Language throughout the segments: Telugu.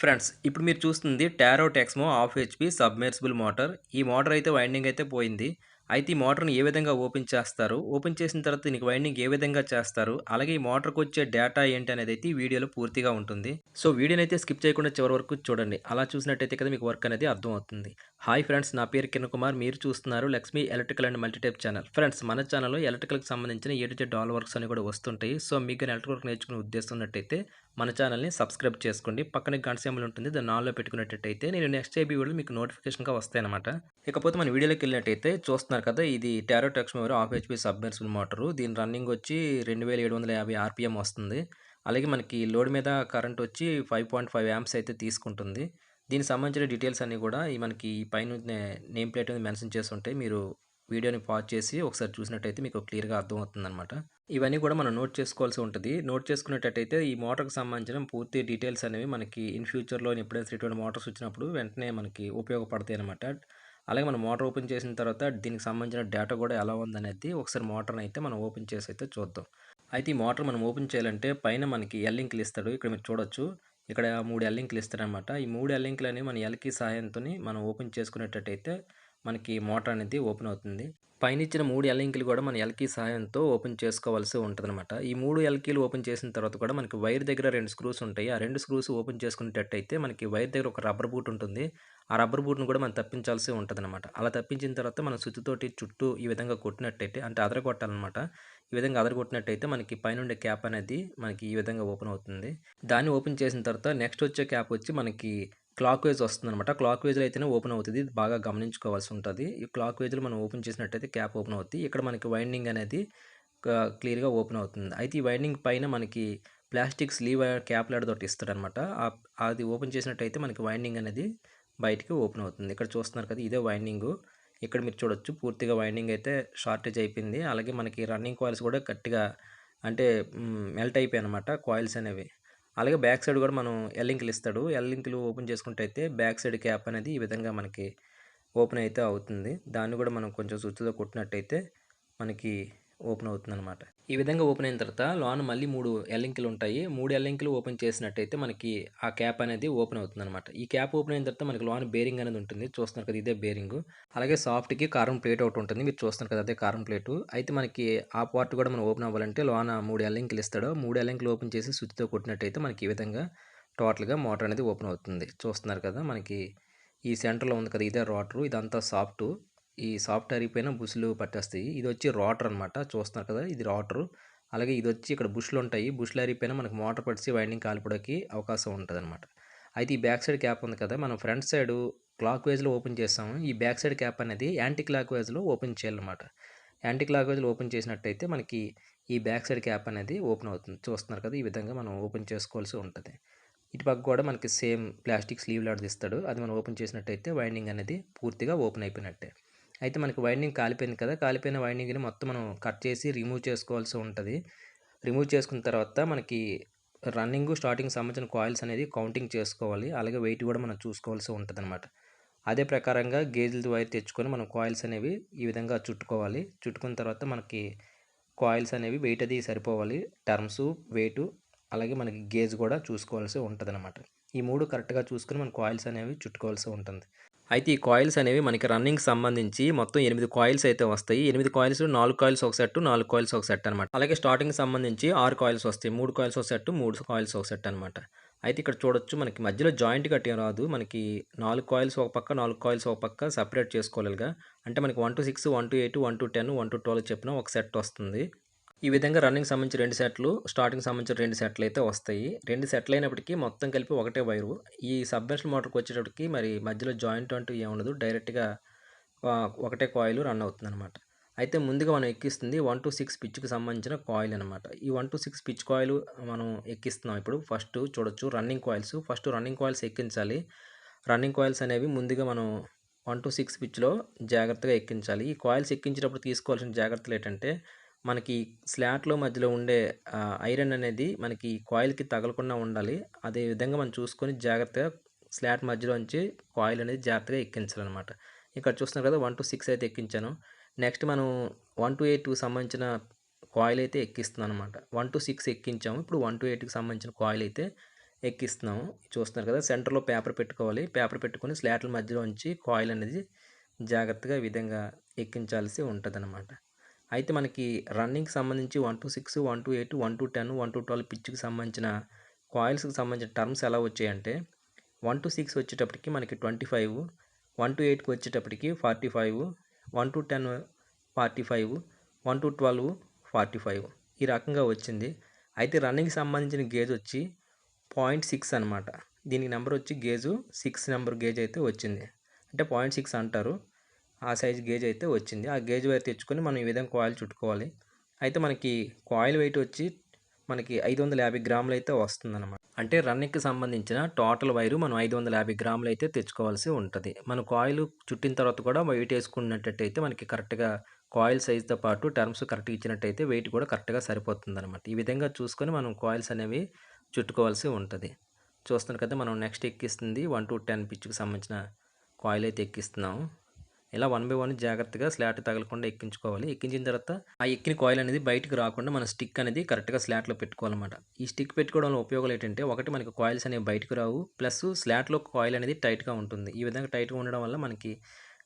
ఫ్రెండ్స్ ఇప్పుడు మీరు చూస్తుంది Taro Texmo half HP submersible motor. ఈ మోటార్ అయితే వైండింగ్ అయితే పోయింది. అయితే ఈ మోటార్ని ఏ విధంగా ఓపెన్ చేస్తారు? ఓపెన్ చేసిన తర్వాత దీనికి వైండింగ్ ఏ విధంగా చేస్తారు? అలాగే ఈ మోటార్కి వచ్చే డేటా ఏంటి అనేది అయితే ఈ వీడియోలో పూర్తిగా ఉంటుంది. సో వీడియోని అయితే స్కిప్ చేయకుండా చివరి వరకు చూడండి. అలా చూసినట్టయితే కదా మీకు వర్క్ అనేది అర్థం అవుతుంది హాయ్ ఫ్రెండ్స్ నా పేరు కిరణ్ కుమార్. మీరు చూస్తున్నారు Lakshmi electrical and multitype channel. Friends మన ఛానల్లో ఎలక్ట్రికల్కి సంబంధించిన A to Z all works అని కూడా వస్తుంటాయి. సో మీకు ఎలక్ట్రికల్ వర్క్ నేర్చుకునే ఉద్దేశం ఉన్నట్టయితే మన ఛానల్ని సబ్స్క్రైబ్ చేసుకోండి. పక్కనే గంట సింబల్ ఉంటుంది దాన్ని ఆన్లో పెట్టుకున్నట్టయితే నేను నెక్స్ట్ ఏబీ వీడియోలు మీకు నోటిఫికేషన్గా వస్తాయన్నమాట. ఇకపోతే మన వీడియోలోకి వెళ్ళినట్టయితే చూస్తున్నారు కదా ఇది Taro Texmo half HP submersible motor దీని రన్నింగ్ వచ్చి రెండు వేల ఏడు వందల యాభై ఆర్పిఎం వస్తుంది. అలాగే మనకి లోడ్ మీద కరెంట్ వచ్చి ఫైవ్ పాయింట్ ఫైవ్ యామ్స్ అయితే తీసుకుంటుంది. దీనికి సంబంధించిన డీటెయిల్స్ అన్నీ కూడా ఈ మనకి ఈ పైన నేమ్ ప్లేట్ మీద మెన్షన్ చేసి ఉంటాయి మీరు వీడియోని పాజ్ చేసి ఒకసారి చూసినట్టయితే మీకు క్లియర్గా అర్థమవుతుంది అనమాట ఇవన్నీ కూడా మనం నోట్ చేసుకోవాల్సి ఉంటుంది. నోట్ చేసుకునేటట్టయితే ఈ మోటార్కి సంబంధించిన పూర్తి డీటెయిల్స్ అనేవి మనకి ఇన్ ఫ్యూచర్లో ఎప్పుడైనా ఇటువంటి మోటార్స్ వచ్చినప్పుడు వెంటనే మనకి ఉపయోగపడతాయి అనమాట అలాగే మనం మోటార్ ఓపెన్ చేసిన తర్వాత దీనికి సంబంధించిన డేటా కూడా ఎలా ఉందనేది ఒకసారి మోటార్ని అయితే మనం ఓపెన్ చేసి అయితే చూద్దాం. అయితే ఈ మోటార్ మనం ఓపెన్ చేయాలంటే పైన మనకి ఎల్ లింకులు ఇస్తాడు. ఇక్కడ మీరు చూడొచ్చు. ఇక్కడ మూడు ఎల్లింక్లు ఇస్తారనమాట ఈ మూడు ఎల్లింక్లు అనేవి మన ఎల్కి సహాయంతో మనం ఓపెన్ చేసుకునేటట్టయితే మనకి మోటార్ అనేది ఓపెన్ అవుతుంది. పైన ఇచ్చిన మూడు ఎల్లింకులు కూడా మన ఎల్కీ సహాయంతో ఓపెన్ చేసుకోవాల్సి ఉంటుందన్నమాట. ఈ మూడు ఎల్కీలు ఓపెన్ చేసిన తర్వాత కూడా మనకి వైర్ దగ్గర రెండు స్క్రూస్ ఉంటాయి. ఆ రెండు స్క్రూస్ ఓపెన్ చేసుకునేటట్టయితే మనకి వైర్ దగ్గర ఒక రబ్బర్ బూట్ ఉంటుంది. ఆ రబ్బర్ బూట్ను కూడా మనం తప్పించాల్సి ఉంటుందన్నమాట. అలా తప్పించిన తర్వాత మనం సుత్తితోటి చుట్టూ ఈ విధంగా కొట్టినట్టయితే అంటే అదరగొట్టాలన్నమాట ఈ విధంగా అదర కొట్టినట్టయితే మనకి పైనుండే క్యాప్ అనేది మనకి ఈ విధంగా ఓపెన్ అవుతుంది. దాన్ని ఓపెన్ చేసిన తర్వాత నెక్స్ట్ వచ్చే క్యాప్ వచ్చి మనకి క్లాక్ వైజ్ వస్తుంది అనమాట క్లాక్ వైజ్లో అయితేనే ఓపెన్ అవుతుంది. బాగా గమనించుకోవాల్సి ఉంటుంది. ఈ క్లాక్ వైజ్లో మనం ఓపెన్ చేసినట్టయితే క్యాప్ ఓపెన్ అవుతుంది. ఇక్కడ మనకి వైండింగ్ అనేది క్లియర్గా ఓపెన్ అవుతుంది. అయితే ఈ వైండింగ్ పైన మనకి ప్లాస్టిక్ స్లీవ్ క్యాప్ లాడ్ తోటి ఇస్తాడనమాట అది ఓపెన్ చేసినట్టయితే మనకి వైండింగ్ అనేది బయటికి ఓపెన్ అవుతుంది. ఇక్కడ చూస్తున్నారు కదా ఇదే వైండింగ్. ఇక్కడ మీరు చూడొచ్చు పూర్తిగా వైండింగ్ అయితే షార్టేజ్ అయిపోయింది. అలాగే మనకి రన్నింగ్ కాయిల్స్ కూడా గట్టిగా అంటే మెల్ట్ అయిపోయాయి అనమాట కాయిల్స్ అనేవి. అలాగే బ్యాక్ సైడ్ కూడా మనం ఎల్లింకులు ఇస్తాడు. ఎల్లింకులు ఓపెన్ చేసుకుంటే అయితే బ్యాక్ సైడ్ క్యాప్ అనేది ఈ విధంగా మనకి ఓపెన్ అయితే అవుతుంది. దాన్ని కూడా మనం కొంచెం స్విచ్లో కొట్టినట్టయితే మనకి ఓపెన్ అవుతుంది అనమాట ఈ విధంగా ఓపెన్ అయిన తర్వాత లోన్ మళ్ళీ మూడు ఎల్లింకులు ఉంటాయి. మూడు ఎల్లింకులు ఓపెన్ చేసినట్టయితే మనకి ఆ క్యాప్ అనేది ఓపెన్ అవుతుంది అనమాట ఈ క్యాప్ ఓపెన్ అయిన తర్వాత మనకి లోన్ బేరింగ్ అనేది ఉంటుంది. చూస్తున్నారు కదా ఇదే బేరింగ్. అలాగే సాఫ్ట్కి కారం ప్లేట్ ఒకటి ఉంటుంది. మీరు చూస్తున్నారు కదా అదే కారం ప్లేటు. అయితే మనకి ఆ పార్ట్ కూడా మనం ఓపెన్ అవ్వాలంటే లోన మూడు ఎల్లింకులు ఇస్తాడు. మూడు ఎల్లింకులు ఓపెన్ చేసి స్విచ్తో కొట్టినట్టయితే మనకి ఈ విధంగా టోటల్గా మోటార్ అనేది ఓపెన్ అవుతుంది. చూస్తున్నారు కదా మనకి ఈ సెంటర్లో ఉంది కదా ఇదే రోటరు ఇదంతా సాఫ్ట్ ఈ సాఫ్ట్ అరిగిపోయిన బుష్లు పట్టేస్తాయి. ఇది వచ్చి రోటర్ అనమాట చూస్తున్నారు కదా ఇది రోటరు. అలాగే ఇది వచ్చి ఇక్కడ బుష్లు ఉంటాయి. బుష్లు అరిగిపోయినా మనకు మోటార్ పడిచి వైండింగ్ కాలిపోవడానికి అవకాశం ఉంటుంది అనమాట అయితే ఈ బ్యాక్ సైడ్ క్యాప్ ఉంది కదా మనం ఫ్రంట్ సైడ్ క్లాక్ వైజ్లో ఓపెన్ చేస్తాము. ఈ బ్యాక్ సైడ్ క్యాప్ అనేది యాంటీ క్లాక్ వైజ్లో ఓపెన్ చేయాలన్నమాట. యాంటీ క్లాక్ వైజ్లో ఓపెన్ చేసినట్టయితే మనకి ఈ బ్యాక్ సైడ్ క్యాప్ అనేది ఓపెన్ అవుతుంది. చూస్తున్నారు కదా ఈ విధంగా మనం ఓపెన్ చేసుకోవాల్సి ఉంటుంది. ఇటు పక్క కూడా మనకి సేమ్ ప్లాస్టిక్ స్లీవ్ లాంటిది ఇస్తాడు. అది మనం ఓపెన్ చేసినట్టయితే వైండింగ్ అనేది పూర్తిగా ఓపెన్ అయిపోయినట్టే. అయితే మనకి వైండింగ్ కాలిపోయింది కదా కాలిపోయిన వైండింగ్ని మొత్తం మనం కట్ చేసి రిమూవ్ చేసుకోవాల్సి ఉంటుంది. రిమూవ్ చేసుకున్న తర్వాత మనకి రన్నింగ్ స్టార్టింగ్ సంబంధించిన కాయిల్స్ అనేది కౌంటింగ్ చేసుకోవాలి. అలాగే వెయిట్ కూడా మనం చూసుకోవాల్సి ఉంటుంది అనమాట అదే ప్రకారంగా గేజ్ల వైర్ తెచ్చుకొని మనం కాయిల్స్ అనేవి ఈ విధంగా చుట్టుకోవాలి. చుట్టుకున్న తర్వాత మనకి కాయిల్స్ అనేవి వెయిట్ అది సరిపోవాలి. టర్మ్స్ వెయిట్ అలాగే మనకి గేజ్ కూడా చూసుకోవాల్సి ఉంటుంది అనమాట ఈ మూడు కరెక్ట్గా చూసుకొని మన కాయిల్స్ అనేవి చుట్టుకోవాల్సి ఉంటుంది. అయితే ఈ కాయిల్స్ అనేవి మనకి రన్నింగ్ సంబంధించి మొత్తం ఎనిమిది కాయిల్స్ అయితే వస్తాయి. ఎనిమిది కాయిల్స్ నాలుగు కాయిల్స్ ఒక సెట్ నాలుగు కాయిల్స్ ఒక సెట్ అనమాట అలాగే స్టార్టింగ్ సంబంధించి ఆరు కాయిల్స్ వస్తాయి. మూడు కాయిల్స్ ఒక సెట్ మూడు కాయిల్స్ ఒక సెట్ అనమాట అయితే ఇక్కడ చూడొచ్చు మనకి మధ్యలో జాయింట్ కట్టేం రాదు. మనకి నాలుగు కాయిల్స్ ఒక పక్క నాలుగు కాయిల్స్ ఒక పక్క సపరేట్ చేసుకోవాలిగా అంటే మనకి one two six one two eight one two ten one two twelve చెప్పిన ఒక సెట్ వస్తుంది. ఈ విధంగా రన్నింగ్ సంబంధించి రెండు సెట్లు స్టార్టింగ్ సంబంధించిన రెండు సెట్లు అయితే వస్తాయి. రెండు సెట్లు అయినప్పటికీ మొత్తం కలిపి ఒకటే వైరు. ఈ సబ్మెర్షన్ మోటార్కి వచ్చేటప్పటికి మరి మధ్యలో జాయింట్ అంటూ ఏముండదు డైరెక్ట్గా ఒకటే కాయిల్ రన్ అవుతుంది అనమాట అయితే ముందుగా మనం ఎక్కిస్తుంది వన్ టు సిక్స్ పిచ్కి సంబంధించిన కాయిల్ అనమాట ఈ one two six pitch coil మనం ఎక్కిస్తున్నాం ఇప్పుడు. ఫస్ట్ చూడొచ్చు running coils first running coils ఎక్కించాలి. Running coils అనేవి ముందుగా మనం వన్ టు సిక్స్ పిచ్లో జాగ్రత్తగా ఎక్కించాలి. ఈ కాయిల్స్ ఎక్కించేటప్పుడు తీసుకోవాల్సిన జాగ్రత్తలు ఏంటంటే మనకి స్లాట్లో మధ్యలో ఉండే ఐరన్ అనేది మనకి కాయిల్కి తగలకుండా ఉండాలి. అదే విధంగా మనం చూసుకొని జాగ్రత్తగా స్లాట్ మధ్యలోంచి కాయిల్ అనేది జాగ్రత్తగా ఎక్కించాలన్నమాట. ఇక్కడ చూస్తున్నారు కదా వన్ టు సిక్స్ అయితే ఎక్కించాను. నెక్స్ట్ మనం వన్ టు ఎయిట్ సంబంధించిన కాయిల్ అయితే ఎక్కిస్తున్నాను అనమాట వన్ టు సిక్స్ ఎక్కించాము. ఇప్పుడు వన్ టు ఎయిట్కి సంబంధించిన కాయిల్ అయితే ఎక్కిస్తున్నాము. చూస్తున్నారు కదా సెంటర్లో పేపర్ పెట్టుకోవాలి. పేపర్ పెట్టుకొని స్లాట్ల మధ్యలో ఉంచి కాయిల్ అనేది జాగ్రత్తగా ఈ విధంగా ఎక్కించాల్సి ఉంటుంది అయితే మనకి రన్నింగ్కి సంబంధించి one two six one two eight one two ten one two twelve పిచ్కి సంబంధించిన కాయిల్స్కి సంబంధించిన టర్మ్స్ ఎలా వచ్చాయంటే వన్ టు సిక్స్ వచ్చేటప్పటికి మనకి ట్వంటీ ఫైవ్ వన్ టు ఎయిట్కి వచ్చేటప్పటికి forty five one two ten forty five one two twelve forty five ఈ రకంగా వచ్చింది. అయితే రన్నింగ్కి సంబంధించిన గేజ్ వచ్చి పాయింట్ సిక్స్ అనమాట దీనికి నెంబర్ వచ్చి గేజు సిక్స్ నెంబర్ గేజ్ అయితే వచ్చింది. అంటే పాయింట్ సిక్స్ అంటారు. ఆ సైజ్ గేజ్ అయితే వచ్చింది. ఆ గేజ్ వైర్ తెచ్చుకొని మనం ఈ విధంగా కాయిల్ చుట్టుకోవాలి. అయితే మనకి కాయిల్ వెయిట్ వచ్చి మనకి ఐదు వందల యాభై గ్రాములు అయితే వస్తుందన్నమాట. అంటే రన్నింగ్కి సంబంధించిన టోటల్ వైరు మనం ఐదు వందల యాభై గ్రాములు అయితే తెచ్చుకోవాల్సి ఉంటుంది. మన కాయిల్ చుట్టిన తర్వాత కూడా వెయిట్ వేసుకున్నట్టయితే మనకి కరెక్ట్గా కాయిల్ సైజ్తో పాటు టర్మ్స్ కరెక్ట్గా ఇచ్చినట్టయితే వెయిట్ కూడా కరెక్ట్గా సరిపోతుంది అనమాట ఈ విధంగా చూసుకొని మనం కాయిల్స్ అనేవి చుట్టుకోవాల్సి ఉంటుంది. చూస్తున్నారు కదా మనం నెక్స్ట్ ఎక్కిస్తుంది. వన్ టు టెన్ పిచ్కి సంబంధించిన కాయిల్ అయితే ఎక్కిస్తున్నాము. ఇలా వన్ బై వన్ జాగ్రత్తగా స్లాట్ తగలకుండా ఎక్కించుకోవాలి. ఎక్కించిన తర్వాత ఆ ఎక్కిన కాయిల్ అనేది బయటకు రాకుండా మన స్టిక్ అనేది కరెక్ట్గా స్లాట్లో పెట్టుకోవాలన్నమాట. ఈ స్టిక్ పెట్టుకోవడం వల్ల ఉపయోగాలు ఏంటంటే ఒకటి మనకి కాయిల్స్ అనేవి బయటకు రావు. ప్లస్ స్లాట్లో కాయిల్ అనేది టైట్గా ఉంటుంది. ఈ విధంగా టైట్గా ఉండడం వల్ల మనకి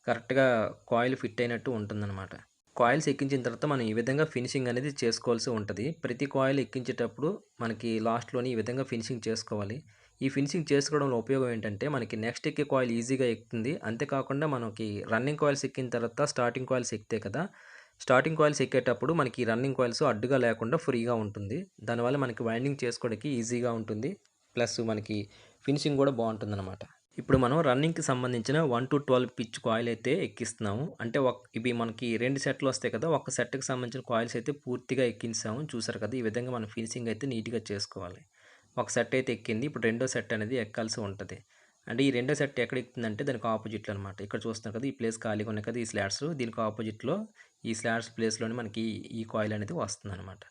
కరెక్ట్గా కాయిల్ ఫిట్ అయినట్టు ఉంటుందన్నమాట. కాయిల్స్ ఎక్కించిన తర్వాత మనం ఈ విధంగా ఫినిషింగ్ అనేది చేసుకోవాల్సి ఉంటుంది. ప్రతి కాయిల్ ఎక్కించేటప్పుడు మనకి లాస్ట్లోని ఈ విధంగా ఫినిషింగ్ చేసుకోవాలి. ఈ ఫినిషింగ్ చేసుకోవడం వల్ల ఉపయోగం ఏంటంటే మనకి నెక్స్ట్ ఎక్కే కాయిల్ ఈజీగా ఎక్కుతుంది. అంతేకాకుండా మనకి రన్నింగ్ కాయిల్స్ ఎక్కిన తర్వాత స్టార్టింగ్ కాయిల్స్ ఎక్కితే కదా స్టార్టింగ్ కాయిల్స్ ఎక్కేటప్పుడు మనకి రన్నింగ్ కాయిల్స్ అడ్డుగా లేకుండా ఫ్రీగా ఉంటుంది. దానివల్ల మనకి వైండింగ్ చేసుకోవడానికి ఈజీగా ఉంటుంది. ప్లస్ మనకి ఫినిషింగ్ కూడా బాగుంటుంది అనమాట ఇప్పుడు మనం రన్నింగ్కి సంబంధించిన one two twelve pitch coil అయితే ఎక్కిస్తున్నాము. అంటే ఒక ఇవి మనకి రెండు సెట్లు వస్తాయి కదా ఒక సెట్కి సంబంధించిన కాయిల్స్ అయితే పూర్తిగా ఎక్కించాము. చూసారు కదా ఈ విధంగా మనం ఫినిషింగ్ అయితే నీట్గా చేసుకోవాలి. ఒక సెట్ అయితే ఎక్కింది. ఇప్పుడు రెండో సెట్ అనేది ఎక్కాల్సి ఉంటుంది. అంటే ఈ రెండో సెట్ ఎక్కడ ఎక్కుతుందంటే దానికి ఆపోజిట్లో అనమాట ఇక్కడ చూస్తున్నారు కదా ఈ ప్లేస్ ఖాళీగా ఉన్నాయి కదా ఈ స్లాట్స్. దీనికి ఆపోజిట్లో ఈ స్లాట్స్ ప్లేస్లోనే మనకి ఈ కాయిల్ అనేది వస్తుంది అనమాట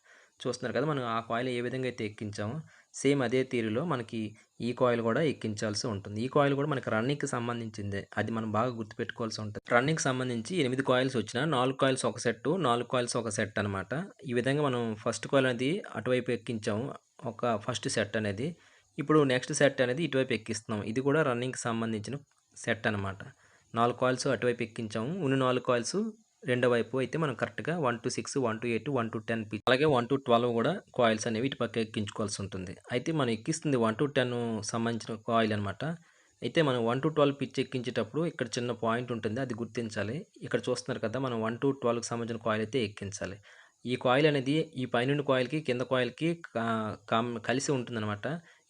చూస్తున్నారు కదా మనం ఆ కాయిల్ ఏ విధంగా అయితే ఎక్కించామో సేమ్ అదే తీరులో మనకి ఈ కాయిల్ కూడా ఎక్కించాల్సి ఉంటుంది. ఈ కాయిల్ కూడా మనకి రన్నింగ్కి సంబంధించిందే. అది మనం బాగా గుర్తుపెట్టుకోవాల్సి ఉంటుంది. రన్నింగ్కి సంబంధించి ఎనిమిది కాయిల్స్ వచ్చిన నాలుగు కాయిల్స్ ఒక సెట్ నాలుగు కాయిల్స్ ఒక సెట్ అనమాట ఈ విధంగా మనం ఫస్ట్ కాయిల్ అనేది అటువైపు ఎక్కించాము. ఒక ఫస్ట్ సెట్ అనేది. ఇప్పుడు నెక్స్ట్ సెట్ అనేది ఇటువైపు ఎక్కిస్తున్నాం. ఇది కూడా రన్నింగ్కి సంబంధించిన సెట్ అనమాట నాలుగు కాయిల్స్ అటువైపు ఎక్కించాము. ఉన్న నాలుగు కాయిల్స్ రెండో వైపు అయితే మనం కరెక్ట్గా one two six one two eight one two ten pitch అలాగే వన్ టు ట్వెల్వ్ కూడా కాయిల్స్ అనేవి ఇటు పక్క ఎక్కించుకోవాల్సి ఉంటుంది. అయితే మనం ఎక్కిస్తుంది వన్ టు టెన్ సంబంధించిన కాయిల్ అనమాట అయితే మనం వన్ టు ట్వెల్వ్ పిచ్ ఎక్కించేటప్పుడు ఇక్కడ చిన్న పాయింట్ ఉంటుంది. అది గుర్తించాలి. ఇక్కడ చూస్తున్నారు కదా మనం వన్ టు ట్వెల్వ్కి సంబంధించిన కాయిల్ అయితే ఎక్కించాలి. ఈ కాయిల్ అనేది ఈ పైనుండి కాయిల్కి కింద కాయిల్కి కలిసి ఉంటుందన్నమాట.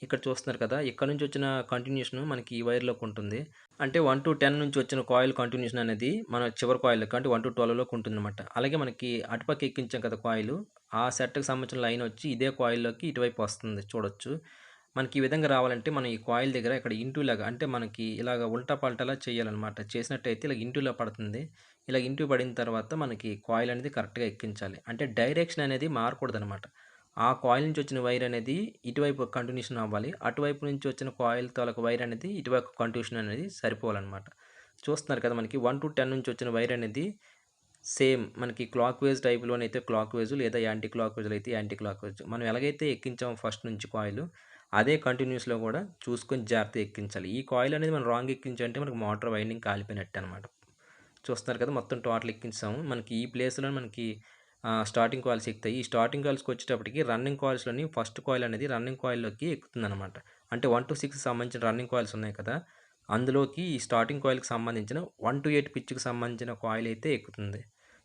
ఇక్కడ చూస్తున్నారు కదా ఇక్కడ నుంచి వచ్చిన కంటిన్యూషన్ మనకి ఈ వైర్లోకి ఉంటుంది. అంటే వన్ టు టెన్ నుంచి వచ్చిన కాయిల్ కంటిన్యూషన్ అనేది మన చివరి కాయిల్ అంటే వన్ టు ట్వెల్వ్లోకి ఉంటుంది అనమాట అలాగే మనకి అటుపక్క ఎక్కించాం కదా కాయిల్ ఆ సెట్కి సంబంధించిన లైన్ వచ్చి ఇదే కాయిల్లోకి ఇటువైపు వస్తుంది చూడొచ్చు. మనకి ఈ విధంగా రావాలంటే మనం ఈ కాయిల్ దగ్గర ఇక్కడ ఇంటూలాగా అంటే మనకి ఇలాగ ఉల్టా పల్టాలా చేయాలన్నమాట. చేసినట్టయితే ఇలా ఇంటూలో పడుతుంది. ఇలా ఇంటికి పడిన తర్వాత మనకి కాయిల్ అనేది కరెక్ట్గా ఎక్కించాలి. అంటే డైరెక్షన్ అనేది మారకూడదు అనమాట ఆ కాయిల్ నుంచి వచ్చిన వైర్ అనేది ఇటువైపు కంటిన్యూషన్ అవ్వాలి. అటువైపు నుంచి వచ్చిన కాయిల్ తాలూకు వైర్ అనేది ఇటువైపు కంటిన్యూషన్ అనేది సరిపోవాలన్నమాట. చూస్తున్నారు కదా మనకి వన్ టు టెన్ నుంచి వచ్చిన వైర్ అనేది సేమ్ మనకి క్లాక్ వేజ్ టైప్లోనైతే క్లాక్ వేజ్ లేదా యాంటీ క్లాక్ వేజ్లో అయితే యాంటీ క్లాక్ వేజ్ మనం ఎలాగైతే ఎక్కించామో ఫస్ట్ నుంచి కాయిల్ అదే కంటిన్యూస్లో కూడా చూసుకొని జాగ్రత్త ఎక్కించాలి. ఈ కాయిల్ అనేది మనం రాంగ్ ఎక్కించాలంటే మనకి మోటార్ వైండింగ్ కాలిపోయినట్టు అనమాట చూస్తున్నారు కదా మొత్తం టోటల్ ఎక్కించాము. మనకి ఈ ప్లేస్లో మనకి స్టార్టింగ్ కాయిల్స్ ఎక్కుతాయి. ఈ స్టార్టింగ్ కాయిల్స్కి వచ్చేటప్పటికి రన్నింగ్ కాయిల్స్లోని ఫస్ట్ కాయిల్ అనేది రన్నింగ్ కాయిల్లోకి ఎక్కుతుందనమాట అంటే వన్ టు సిక్స్ సంబంధించిన రన్నింగ్ కాయిల్స్ ఉన్నాయి కదా అందులోకి ఈ స్టార్టింగ్ కాయిల్కి సంబంధించిన వన్ టు ఎయిట్ పిచ్కి సంబంధించిన కాయిల్ అయితే ఎక్కుతుంది.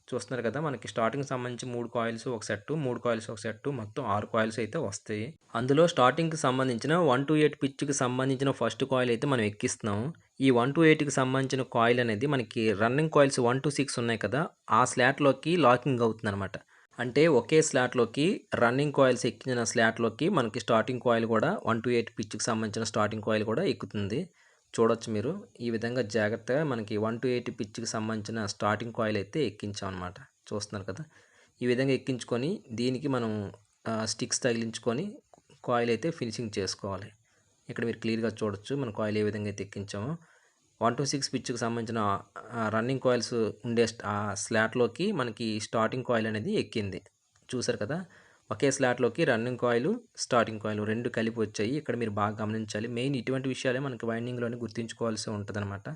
చూస్తున్నారు కదా మనకి స్టార్టింగ్ సంబంధించి మూడు కాయిల్స్ ఒక సెట్ మూడు కాయిల్స్ ఒక సెట్ మొత్తం ఆరు కాయిల్స్ అయితే వస్తాయి. అందులో స్టార్టింగ్కి సంబంధించిన వన్ టు ఎయిట్ పిచ్కి సంబంధించిన ఫస్ట్ కాయిల్ అయితే మనం ఎక్కిస్తున్నాం ఈ వన్ టు ఎయిట్కి సంబంధించిన కాయిల్ అనేది మనకి running coils one two six ఉన్నాయి కదా ఆ స్లాట్లోకి లాకింగ్ అవుతుంది అనమాట అంటే ఒకే స్లాట్లోకి రన్నింగ్ కాయిల్స్ ఎక్కించిన స్లాట్లోకి మనకి స్టార్టింగ్ కాయిల్ కూడా వన్ టు ఎయిట్ పిచ్కి సంబంధించిన స్టార్టింగ్ కాయిల్ కూడా ఎక్కుతుంది. చూడొచ్చు మీరు. ఈ విధంగా జాగ్రత్తగా మనకి వన్ టు ఎయిట్ పిచ్కి సంబంధించిన స్టార్టింగ్ కాయిల్ అయితే ఎక్కించాం అనమాట చూస్తున్నారు కదా. ఈ విధంగా ఎక్కించుకొని దీనికి మనం స్టిక్స్ తగిలించుకొని కాయిల్ అయితే ఫినిషింగ్ చేసుకోవాలి. ఇక్కడ మీరు క్లియర్గా చూడొచ్చు మనం కాయిల్ ఏ విధంగా అయితే ఎక్కించామో వన్ టు సిక్స్ పిచ్కి సంబంధించిన రన్నింగ్ కాయిల్స్ ఉండే స్లాట్లోకి మనకి స్టార్టింగ్ కాయిల్ అనేది ఎక్కింది చూసారు కదా ఒకే స్లాట్‌లోకి రన్నింగ్ కాయిలు, స్టార్టింగ్ కాయిల్ రెండు కలిపి వచ్చాయి. ఇక్కడ మీరు బాగా గమనించాలి. మెయిన్ ఇటువంటి విషయాలే మనకి వైండింగ్‌లోనే గుర్తుంచుకోవాల్సి ఉంటుంది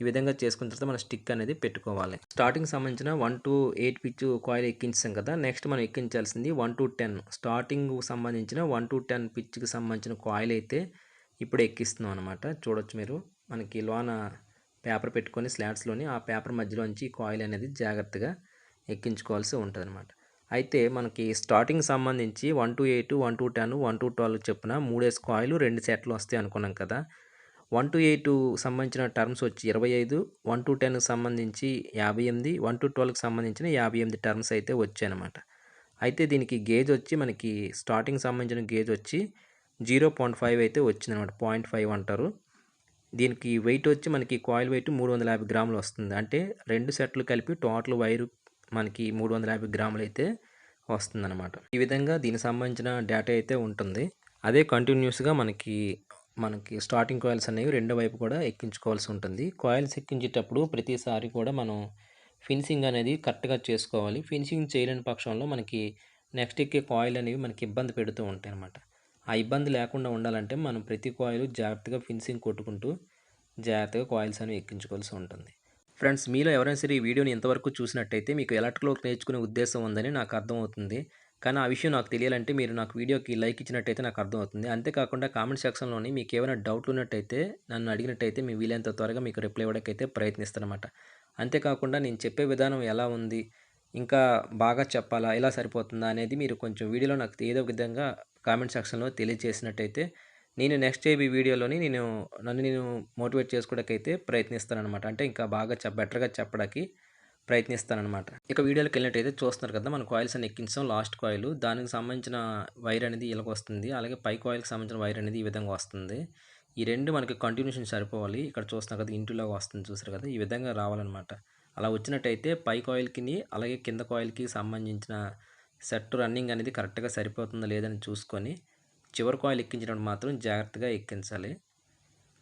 ఈ విధంగా చేసుకున్న తర్వాత మనం స్టిక్ అనేది పెట్టుకోవాలి. స్టార్టింగ్ సంబంధించిన 1-8 పిచ్ కాయిల్ ఎక్కించాం కదా! నెక్స్ట్ మనం ఎక్కించాల్సింది వన్ టు టెన్ స్టార్టింగ్ సంబంధించిన 1-10 పిచ్‌కి సంబంధించిన కాయిల్ అయితే ఇప్పుడు ఎక్కిస్తున్నాం అనమాట. చూడొచ్చు మీరు. మనకి లోన పేపర్ పెట్టుకొని స్లాట్స్‌లోని ఆ పేపర్ మధ్యలోంచి కాయిల్ అనేది జాగ్రత్తగా ఎక్కించుకోవాల్సి ఉంటుంది అనమాట అయితే మనకి స్టార్టింగ్ సంబంధించి 1-8, 1-10, 1-12 చొప్పున మూడేసి కాయిలు రెండు సెట్లు వస్తాయి అనుకున్నాం కదా! 1-8 సంబంధించిన టర్మ్స్ వచ్చి 25, 1-10కి సంబంధించి 58, 1-12కి సంబంధించిన 58 టర్మ్స్ అయితే వచ్చాయనమాట. అయితే దీనికి గేజ్ వచ్చి మనకి స్టార్టింగ్ సంబంధించిన గేజ్ వచ్చి 0.5 అయితే వచ్చిందనమాట. 0.5 అంటారు. దీనికి వెయిట్ వచ్చి మనకి కాయిల్ వెయిట్ 350 గ్రాములు వస్తుంది. అంటే రెండు సెట్లు కలిపి టోటల్ వైరు మనకి మూడు వందల యాభై గ్రాములు అయితే వస్తుందన్నమాట ఈ విధంగా దీనికి సంబంధించిన డేటా అయితే ఉంటుంది. అదే కంటిన్యూస్‌గా మనకి, మనకి స్టార్టింగ్ కాయిల్స్ అనేవి రెండో వైపు కూడా ఎక్కించుకోవాల్సి ఉంటుంది. కాయిల్స్ ఎక్కించేటప్పుడు ప్రతిసారి కూడా మనం ఫినిషింగ్ అనేది కరెక్ట్‌గా చేసుకోవాలి. ఫినిషింగ్ చేయలేని పక్షంలో మనకి నెక్స్ట్ ఎక్కే కాయిల్ అనేవి మనకి ఇబ్బంది పెడుతూ ఉంటాయి అన్నమాట ఆ ఇబ్బంది లేకుండా ఉండాలంటే మనం ప్రతి కాయిల్ జాగ్రత్తగా ఫిన్సింగ్ కొట్టుకుంటూ జాగ్రత్తగా కాయిల్స్ అనేవి ఎక్కించుకోవాల్సి ఉంటుంది. ఫ్రెండ్స్ మీలో ఎవరైనా సరే ఈ వీడియోని ఇంతవరకు చూసినట్టయితే మీకు ఎలక్ట్రికల్ వర్క్ నేర్చుకునే ఉద్దేశం ఉందని నాకు అర్థమవుతుంది. కానీ ఆ విషయం నాకు తెలియాలంటే మీరు నాకు వీడియోకి లైక్ ఇచ్చినట్టయితే నాకు అర్థమవుతుంది. అంతేకాకుండా కామెంట్ సెక్షన్‌లోని మీకు ఏమైనా డౌట్లు ఉన్నట్టయితే నన్ను అడిగినట్టయితే మీ వీలైనంత త్వరగా మీకు రిప్లై ఇవ్వడానికైతే ప్రయత్నిస్తానమాట. అంతేకాకుండా నేను చెప్పే విధానం ఎలా ఉంది? ఇంకా బాగా చెప్పాలా? ఇలా సరిపోతుందా? అనేది మీరు కొంచెం వీడియోలో నాకు ఏదో ఒక విధంగా కామెంట్ సెక్షన్‌లో తెలియజేసినట్టయితే నేను నెక్స్ట్ ఏబీ వీడియోలోని నేను నన్ను నేను మోటివేట్ చేసుకోవడానికైతే ప్రయత్నిస్తాననమాట. అంటే ఇంకా బాగా చె బెటర్‌గా చెప్పడానికి ప్రయత్నిస్తాననమాట. ఇక వీడియోలోకెళ్ళినట్టయితే చూస్తున్నారు కదా! మనం కాయిల్స్ అని ఎక్కించాం. లాస్ట్ కాయిలు దానికి సంబంధించిన వైర్ అనేది ఇలాగొస్తుంది. అలాగే పై కాయిల్‌కి సంబంధించిన వైర్ అనేది ఈ విధంగా వస్తుంది. ఈ రెండు మనకి కంటిన్యూషన్ సరిపోవాలి. ఇక్కడ చూస్తున్నారు కదా! ఇంటిలో వస్తుంది చూసారు కదా! ఈ విధంగా రావాలనమాట. అలా వచ్చినట్టయితే పై కాయిల్‌కిని అలాగే కింద కాయిల్‌కి సంబంధించిన సెట్ రన్నింగ్ అనేది కరెక్ట్‌గా సరిపోతుందా లేదని చూసుకొని చివరి కాయిల్ ఎక్కించినప్పుడు మాత్రం జాగ్రత్తగా ఎక్కించాలి.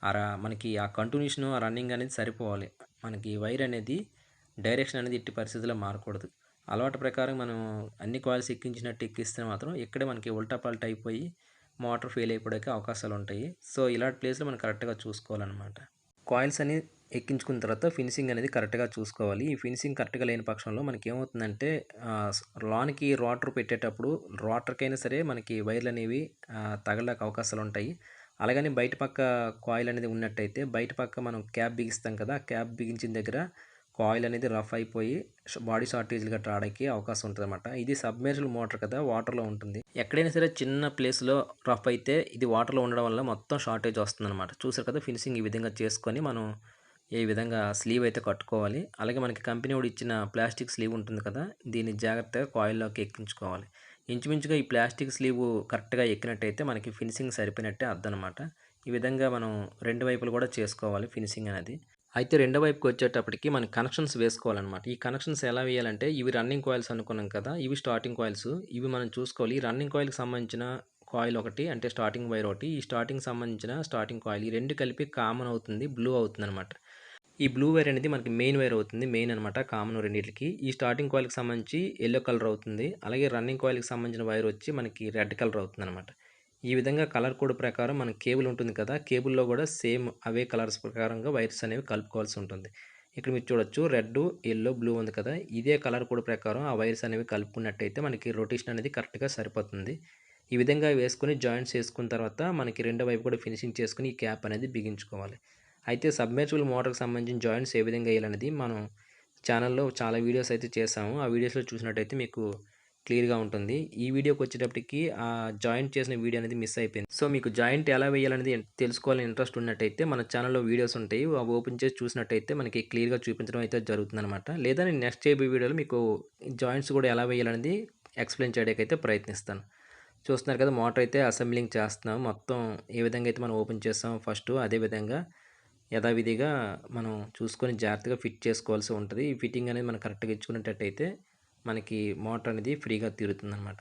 అలా మనకి ఆ కంటిన్యూషన్ ఆ రన్నింగ్ అనేది సరిపోవాలి. మనకి వైర్ అనేది డైరెక్షన్ అనేది ఎట్టి పరిస్థితిలో మారకూడదు. అలవాటు ప్రకారం మనం అన్ని కాయిల్స్ ఎక్కించినట్టు ఎక్కిస్తే మాత్రం ఇక్కడే మనకి ఉల్టా పల్టా అయిపోయి మోటార్ ఫెయిల్ అయిపోవడానికి అవకాశాలు ఉంటాయి. సో ఇలాంటి ప్లేస్‌లో మనం కరెక్ట్‌గా చూసుకోవాలనమాట. కాయిల్స్ అని ఎక్కించుకున్న తర్వాత ఫినిషింగ్ అనేది కరెక్ట్‌గా చూసుకోవాలి. ఈ ఫినిషింగ్ కరెక్ట్‌గా లేని పక్షంలో మనకి ఏమవుతుందంటే లాన్కి రోటర్ పెట్టేటప్పుడు రోటర్‌కైనా సరే మనకి వైర్లు అనేవి తగలక తగలడానికి అవకాశాలు ఉంటాయి. అలాగని బయట పక్క కాయిల్ అనేది ఉన్నట్టయితే బయట పక్క మనం క్యాప్ బిగిస్తాం కదా! క్యాబ్ క్యాప్ బిగించిన దగ్గర కాయిల్ అనేది రఫ్ అయిపోయి బాడీ షార్టేజ్‌లు గట్రా రావడానికి అవకాశం ఉంటదనమాట. ఇది సబ్‌మెర్సిబుల్ మోటార్ కదా! వాటర్‌లో ఉంటుంది. ఎక్కడైనా సరే చిన్న ప్లేస్‌లో రఫ్ అయితే ఇది వాటర్‌లో ఉండడం వల్ల మొత్తం షార్టేజ్ వస్తుందన్నమాట చూసారు కదా! ఫినిషింగ్ ఈ విధంగా చేసుకొని మనం ఈ విధంగా స్లీవ్ అయితే కట్టుకోవాలి. అలాగే మనకి కంపెనీ వాడు ఇచ్చిన ప్లాస్టిక్ స్లీవ్ ఉంటుంది కదా! దీన్ని జాగ్రత్తగా కాయిల్‌లోకి ఎక్కించుకోవాలి. ఇంచుమించుగా ఈ ప్లాస్టిక్ స్లీవ్ కరెక్ట్‌గా ఎక్కినట్టయితే మనకి ఫినిషింగ్ సరిపోయినట్టే అర్థనమాట ఈ విధంగా మనం రెండు వైపులు కూడా చేసుకోవాలి ఫినిషింగ్ అనేది. అయితే రెండో వైపుకి వచ్చేటప్పటికి మనం కనెక్షన్స్ వేసుకోవాలనమాట. ఈ కనెక్షన్స్ ఎలా వేయాలంటే ఇవి రన్నింగ్ కాయిల్స్ అనుకున్నాం కదా! ఇవి స్టార్టింగ్ కాయిల్స్. ఇవి మనం చూసుకోవాలి. ఈ రన్నింగ్ కాయిల్‌కి సంబంధించిన కాయిల్ ఒకటి అంటే స్టార్టింగ్ వైర్ ఒకటి. ఈ స్టార్టింగ్ సంబంధించిన స్టార్టింగ్ కాయిల్ ఈ రెండు కలిపి కామన్ అవుతుంది. బ్లూ అవుతుంది అనమాట ఈ బ్లూ వైర్ అనేది మనకి మెయిన్ వైర్ అవుతుంది. మెయిన్ అనమాట కామన్ రెండింటికి ఈ స్టార్టింగ్ కాయిల్‌కి సంబంధించి ఎల్లో కలర్ అవుతుంది. అలాగే రన్నింగ్ కాయిల్‌కి సంబంధించిన వైర్ వచ్చి మనకి రెడ్ కలర్ అవుతుందనమాట. ఈ విధంగా కలర్ కోడ్ ప్రకారం మనకి కేబుల్ ఉంటుంది కదా! కేబుల్‌లో కూడా సేమ్ అవే కలర్స్ ప్రకారంగా వైర్స్ అనేవి కలుపుకోవాల్సి ఉంటుంది. ఇక్కడ మీరు చూడొచ్చు రెడ్, ఎల్లో బ్లూ ఉంది కదా! ఇదే కలర్ కోడ్ ప్రకారం ఆ వైర్స్ అనేవి కలుపుకున్నట్టయితే మనకి రొటేషన్ అనేది కరెక్ట్‌గా సరిపోతుంది. ఈ విధంగా వేసుకొని జాయింట్స్ వేసుకున్న తర్వాత మనకి రెండో వైపు కూడా ఫినిషింగ్ చేసుకుని ఈ క్యాప్ అనేది బిగించుకోవాలి. అయితే సబ్‌మెర్సిబుల్ మోటార్‌కి సంబంధించిన జాయింట్స్ ఏ విధంగా వేయాలనేది మనం ఛానల్లో చాలా వీడియోస్ అయితే చేసాము. ఆ వీడియోస్‌లో చూసినట్టయితే మీకు క్లియర్‌గా ఉంటుంది. ఈ వీడియోకి వచ్చేటప్పటికి ఆ జాయింట్ చేసిన వీడియో అనేది మిస్ అయిపోయింది. సో మీకు జాయింట్ ఎలా వేయాలనేది తెలుసుకోవాలని ఇంట్రెస్ట్ ఉన్నట్టయితే మన ఛానల్లో వీడియోస్ ఉంటాయి. అవి ఓపెన్ చేసి చూసినట్టయితే మనకి క్లియర్‌గా చూపించడం అయితే జరుగుతుందనమాట. లేదా నేను నెక్స్ట్ చేయబోయే వీడియోలో మీకు జాయింట్స్ కూడా ఎలా వేయాలనేది ఎక్స్‌ప్లెయిన్ చేయడానికైతే ప్రయత్నిస్తాను. చూస్తున్నారు కదా! మోటార్ అయితే అసెంబ్లింగ్ చేస్తున్నాం. మొత్తం ఏ విధంగా అయితే మనం ఓపెన్ చేస్తాం ఫస్ట్ అదే విధంగా యథావిధిగా మనం చూసుకొని జాగ్రత్తగా ఫిట్ చేసుకోవాల్సి ఉంటుంది ఈ ఫిట్టింగ్ అనేది మనం కరెక్ట్‌గా ఇచ్చుకునేటట్టయితే మనకి మోటార్ అనేది ఫ్రీగా తిరుగుతుందనమాట.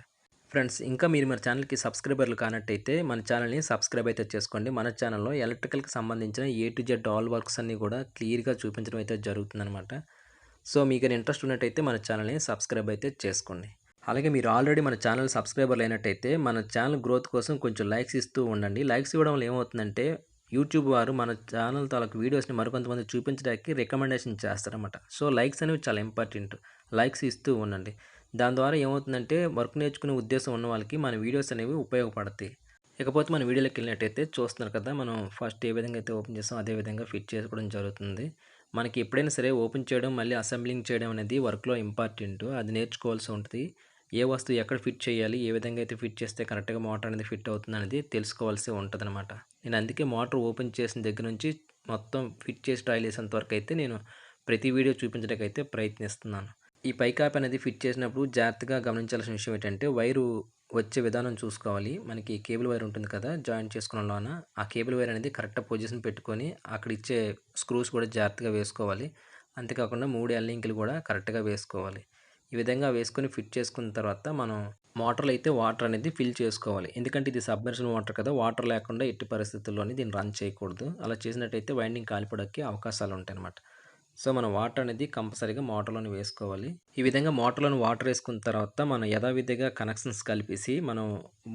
ఫ్రెండ్స్ ఇంకా మీరు మన ఛానల్‌కి సబ్స్క్రైబర్లు కానట్టయితే మన ఛానల్‌ని సబ్స్క్రైబ్ అయితే చేసుకోండి. మన ఛానల్‌లో ఎలక్ట్రికల్‌కి సంబంధించిన A to Z all works అన్నీ కూడా క్లియర్‌గా చూపించడం అయితే జరుగుతుందనమాట. సో మీకు ఇంట్రెస్ట్ ఉన్నట్టయితే మన ఛానల్‌ని సబ్స్క్రైబ్ అయితే చేసుకోండి. అలాగే మీరు ఆల్రెడీ మన ఛానల్ సబ్స్క్రైబర్లు అయినట్టయితే మన ఛానల్ గ్రోత్ కోసం కొంచెం లైక్స్ ఇస్తూ ఉండండి లైక్స్ ఇవ్వడం వల్ల ఏమవుతుందంటే యూట్యూబ్ వారు మన ఛానల్ తాలూకు వీడియోస్ని మరికొంతమంది చూపించడానికి రికమెండేషన్ చేస్తారన్నమాట. సో లైక్స్ అనేవి చాలా ఇంపార్టెంట్. లైక్స్ ఇస్తూ ఉండండి. దాని ద్వారా ఏమవుతుందంటే వర్క్ నేర్చుకునే ఉద్దేశం ఉన్న వాళ్ళకి మన వీడియోస్ అనేవి ఉపయోగపడతాయి. ఇకపోతే మన వీడియోలోకి వెళ్ళినట్టయితే చూస్తున్నారు కదా మనం ఫస్ట్ ఏ విధంగా అయితే ఓపెన్ చేస్తాం అదే విధంగా ఫిట్ చేసుకోవడం జరుగుతుంది. మనకి ఎప్పుడైనా సరే ఓపెన్ చేయడం మళ్ళీ అసెంబ్లింగ్ చేయడం అనేది వర్క్లో ఇంపార్టెంట్. అది నేర్చుకోవాల్సి ఉంటుంది. ఏ వస్తువు ఎక్కడ ఫిట్ చేయాలి ఏ విధంగా అయితే ఫిట్ చేస్తే కరెక్ట్గా మోటార్ అనేది ఫిట్ అవుతుంది అనేది తెలుసుకోవాల్సి ఉంటుంది అనమాట నేను అందుకే మోటార్ ఓపెన్ చేసిన దగ్గర నుంచి మొత్తం ఫిట్ చేసి ట్రయల్ చేసేంత వరకు అయితే నేను ప్రతి వీడియో చూపించడానికి అయితే ప్రయత్నిస్తున్నాను. ఈ పైకాప్ అనేది ఫిట్ చేసినప్పుడు జాగ్రత్తగా గమనించాల్సిన విషయం ఏంటంటే వైరు వచ్చే విధానం చూసుకోవాలి. మనకి కేబుల్ వైర్ ఉంటుంది కదా జాయింట్ చేసుకున్న ఆ కేబుల్ వైర్ అనేది కరెక్ట్ పొజిషన్ పెట్టుకొని అక్కడ ఇచ్చే స్క్రూస్ కూడా జాగ్రత్తగా వేసుకోవాలి. అంతేకాకుండా మూడు ఎల్లింకులు కూడా కరెక్ట్గా వేసుకోవాలి. ఈ విధంగా వేసుకొని ఫిట్ చేసుకున్న తర్వాత మనం మోటార్లు అయితే వాటర్ అనేది ఫిల్ చేసుకోవాలి. ఎందుకంటే ఇది సబ్మెర్షన్ వాటర్ కదా వాటర్ లేకుండా ఎట్టి పరిస్థితుల్లోని దీన్ని రన్ చేయకూడదు. అలా చేసినట్టయితే వైండింగ్ కాలిపోవడానికి అవకాశాలు ఉంటాయి అన్నమాట సో మనం వాటర్ అనేది కంపల్సరీగా మోటార్లోని వేసుకోవాలి. ఈ విధంగా మోటార్లోని వాటర్ వేసుకున్న తర్వాత మనం యథావిధిగా కనెక్షన్స్ కలిపేసి మనం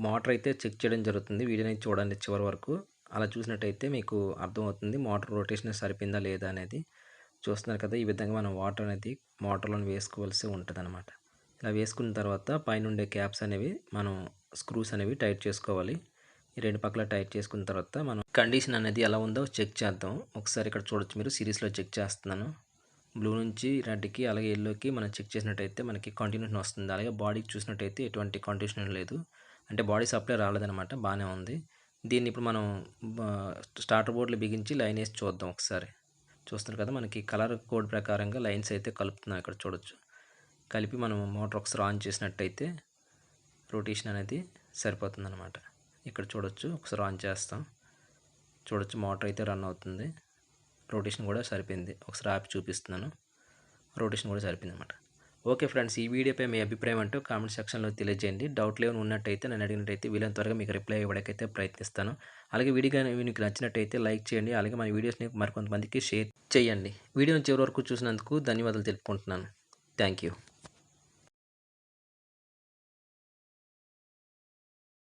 మోటార్ అయితే చెక్ చేయడం జరుగుతుంది. వీడియోని చూడండి చివరి వరకు. అలా చూసినట్టయితే మీకు అర్థమవుతుంది మోటార్ రొటేషన్ సరిపోయిందా లేదా అనేది. చూస్తున్నారు కదా ఈ విధంగా మనం వాటర్ అనేది మోటార్లో వేసుకోవాల్సి ఉంటుంది అనమాట ఇలా వేసుకున్న తర్వాత పైన క్యాప్స్ అనేవి మనం స్క్రూస్ అనేవి టైట్ చేసుకోవాలి. ఈ రెండు పక్కల టైట్ చేసుకున్న తర్వాత మనం కండిషన్ అనేది ఎలా ఉందో చెక్ చేద్దాం. ఒకసారి ఇక్కడ చూడొచ్చు మీరు సిరీస్లో చెక్ చేస్తున్నాను. బ్లూ నుంచి రెడ్కి అలాగే ఎల్లోకి మనం చెక్ చేసినట్టయితే మనకి కంటిన్యూషన్ వస్తుంది. అలాగే బాడీకి చూసినట్టయితే ఎటువంటి కంటిన్యూషన్ లేదు. అంటే బాడీ సప్లై రాలేదనమాట బాగానే ఉంది. దీన్ని ఇప్పుడు మనం స్టార్టర్ బోర్డులో బిగించి లైన్ వేసి చూద్దాం ఒకసారి. చూస్తున్నారు కదా మనకి కలర్ కోడ్ ప్రకారంగా లైన్స్ అయితే కలుపుతున్నాం ఇక్కడ చూడొచ్చు. కలిపి మనం మోటార్ ఒకసారి ఆన్ చేసినట్టయితే రొటేషన్ అనేది సరిపోతుంది అనమాట ఇక్కడ చూడొచ్చు ఒకసారి ఆన్ చేస్తాం. చూడొచ్చు మోటార్ అయితే రన్ అవుతుంది. రొటేషన్ కూడా సరిపోయింది. ఒకసారి ఆపి చూపిస్తున్నాను. రొటేషన్ కూడా సరిపోయింది అనమాట ఓకే ఫ్రెండ్స్ ఈ వీడియోపై మీ అభిప్రాయం అంటూ కామెంట్ సెక్షన్లో తెలియజేయండి. డౌట్లు ఏమైనా ఉన్నట్టయితే నేను అడిగినట్టయితే వీలైన త్వరగా మీకు రిప్లై ఇవ్వడానికైతే ప్రయత్నిస్తాను. అలాగే వీడియో మీకు నచ్చినట్టయితే లైక్ చేయండి అలాగే మన వీడియోస్ని మరికొంతమందికి షేర్ చేయండి. వీడియోని చివరి వరకు చూసినందుకు ధన్యవాదాలు తెలుపుకుంటున్నాను. Thank you.